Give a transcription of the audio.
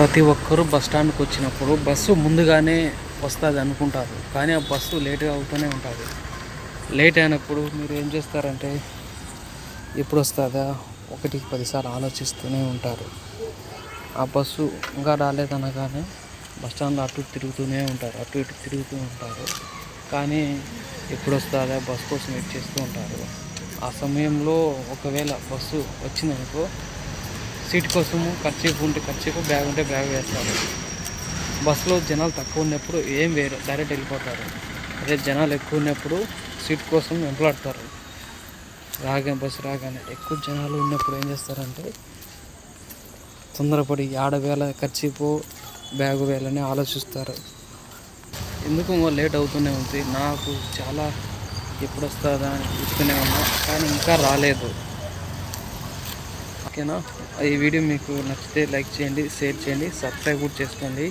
ప్రతి ఒక్కరూ బస్ స్టాండ్కి వచ్చినప్పుడు బస్సు ముందుగానే వస్తుంది అనుకుంటారు. కానీ ఆ బస్సు లేట్గా అవుతూనే ఉంటుంది. లేట్ అయినప్పుడు మీరు ఏం చేస్తారంటే ఎప్పుడు వస్తుందా ఒకటికి పదిసార్లు ఆలోచిస్తూనే ఉంటారు. ఆ బస్సు ఇంకా రాలేదనగానే బస్ స్టాండ్లో అటు ఇటు తిరుగుతూనే ఉంటారు. అటు ఇటు తిరుగుతూ ఉంటారు. కానీ ఎప్పుడు వస్తుందా బస్ కోసం వెయిట్ చేస్తూ ఉంటారు. ఆ సమయంలో ఒకవేళ బస్సు వచ్చిందనుకో సీట్ కోసము ఖర్చీఫ్ ఉంటే ఖర్చీపు బ్యాగ్ ఉంటే బ్యాగ్ వేస్తారు. బస్సులో జనాలు తక్కువ ఉన్నప్పుడు ఏం వేరు డైరెక్ట్ వెళ్ళిపోతారు. అదే జనాలు ఎక్కువ ఉన్నప్పుడు సీట్ కోసం వెంపలాడతారు. రాగా బస్సు రాగానే ఎక్కువ జనాలు ఉన్నప్పుడు ఏం చేస్తారంటే తొందరపడి ఆడవేళ ఖర్చీపు బ్యాగు వేయాలని ఆలోచిస్తారు. ఎందుకు లేట్ అవుతూనే ఉంది? నాకు చాలా ఎప్పుడు వస్తుందా అని చూస్తూనే ఉన్నా కానీ ఇంకా రాలేదు. ఓకేనా? ఈ వీడియో మీకు నచ్చితే లైక్ చేయండి షేర్ చేయండి సబ్స్క్రైబ్ కూడా చేసుకోండి.